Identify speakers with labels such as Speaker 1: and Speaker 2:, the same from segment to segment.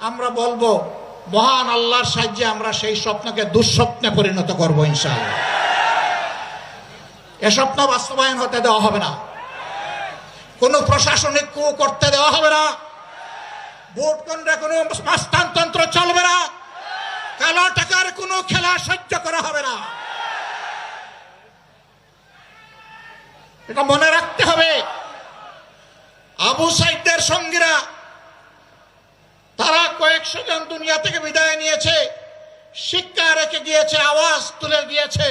Speaker 1: আমরা বলব, মহান আল্লাহর সাহায্যে আমরা সেই স্বপ্নকে দুঃস্বপ্নে পরিণত করব ইনশাআল্লাহ। এ স্বপ্ন বাস্তবায়ন হতে দেওয়া হবে না। কোনো প্রশাসনিক কু করতে দেওয়া হবে না। ভোট কেন্দ্রে কোনো মাস্তানতন্ত্র চলবে না। কালো টাকার কোনো খেলা সহ্য করা হবে না। এটা মনে রাখতে হবে। আবু সাইদদের সঙ্গীরা তারা কয়েকশো জন দুনিয়া থেকে বিদায় নিয়েছে। শিক্ষা রেখে গিয়েছে, আওয়াজ তুলে দিয়েছে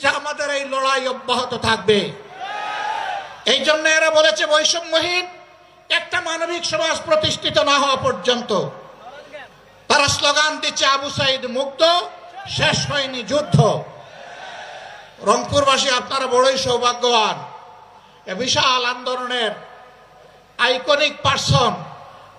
Speaker 1: যে আমাদের এই লড়াই অব্যাহত থাকবে। এই জন্য এরা বলেছে, বৈষম্যহীন, একটা মানবিক সমাজ প্রতিষ্ঠিত না হওয়া পর্যন্ত। তারা স্লোগান দিচ্ছে, আবু সাইদ মুক্ত শেষ হয়নি যুদ্ধ। রংপুরবাসী, আপনারা বড়ই সৌভাগ্যবান। এ বিশাল আন্দোলনের আইকনিক পার্সন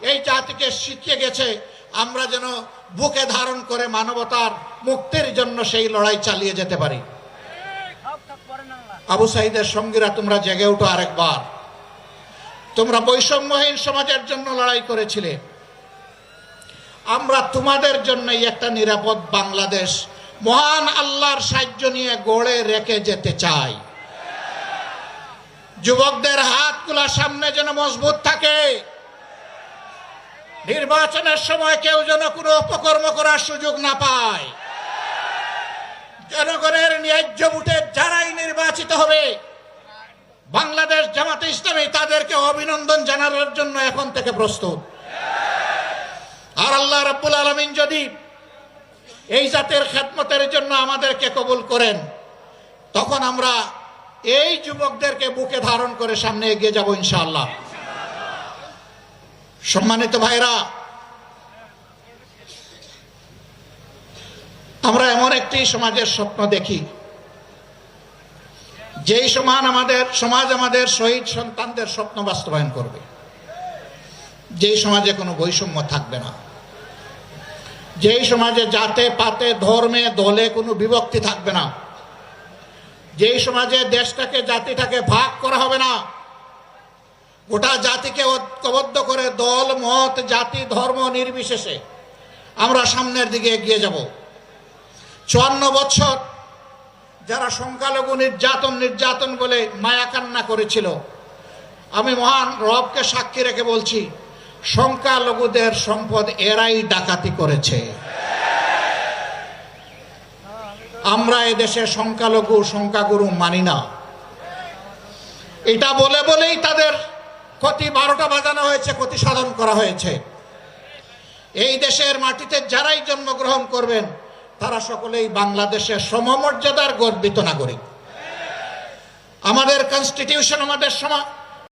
Speaker 1: এই জাতিকে শিখিয়ে গেছে, আমরা যেন বুকে ধারণ করে মানবতার মুক্তির জন্য সেই লড়াই চালিয়ে যেতে পারি। আবু সাইদের সঙ্গীরা, তোমরা জেগে উঠো আরেকবার। তোমরা বৈষম্যহীন সমাজের জন্য লড়াই করেছিলে। আমরা তোমাদের জন্যই একটা নিরাপদ বাংলাদেশ, মহান আল্লাহর সাহায্য নিয়ে গড়ে রেখে যেতে চাই। যুবকদের হাতগুলা সামনে যেন মজবুত থাকে। নির্বাচনের সময় কেউ যেন কোনো অপকর্ম করার সুযোগ না পায়। জনগণের ন্যায্য ভোটে যারাই নির্বাচিত হবে, বাংলাদেশ জামাতে ইসলামী তাদেরকে অভিনন্দন জানানোর জন্য এখন থেকে প্রস্তুত। আর আল্লাহ রাব্বুল আলমিন যদি এই জাতের খেদমতের জন্য আমাদেরকে কবুল করেন, তখন আমরা এই যুবকদেরকে বুকে ধারণ করে সামনে এগিয়ে যাব ইনশাআল্লাহ। সম্মানিত ভাইরা, আমরা এমন একটি সমাজের স্বপ্ন দেখি। যেই সমান আমাদের, সমাজ আমাদের শহীদ সন্তানদের স্বপ্ন বাস্তবায়ন করবে। যেই সমাজে কোনো বৈষম্য থাকবে না। যেই সমাজে জাতে, পাতে, ধর্মে, দলে কোনো বিভক্তি থাকবে না। যেই সমাজে দেশটাকে, জাতিটাকে ভাগ করা হবে না। গোটা জাতিকে ঐক্যবদ্ধ করে দল, মত, জাতি, ধর্ম নির্বিশেষে আমরা সামনের দিকে এগিয়ে যাব। চুয়ান্ন বছর যারা সংখ্যালঘু নির্যাতন নির্যাতন বলে মায়া কান্না করেছিল, আমি মহান রবকে সাক্ষী রেখে বলছি, সংখ্যালঘুদের সম্পদ এরাই ডাকাতি করেছে। আমরা এদেশে সংখ্যালঘু, সংখ্যাগুরু মানি না। এটা বলে বলেই তাদের ক্ষতি বারোটা বাজানো হয়েছে, ক্ষতি সাধন করা হয়েছে। এই দেশের মাটিতে যারাই জন্মগ্রহণ করবেন, তারা সকলেই বাংলাদেশের সমমর্যাদার গর্বিত নাগরিক। আমাদের কনস্টিটিউশন আমাদের সমা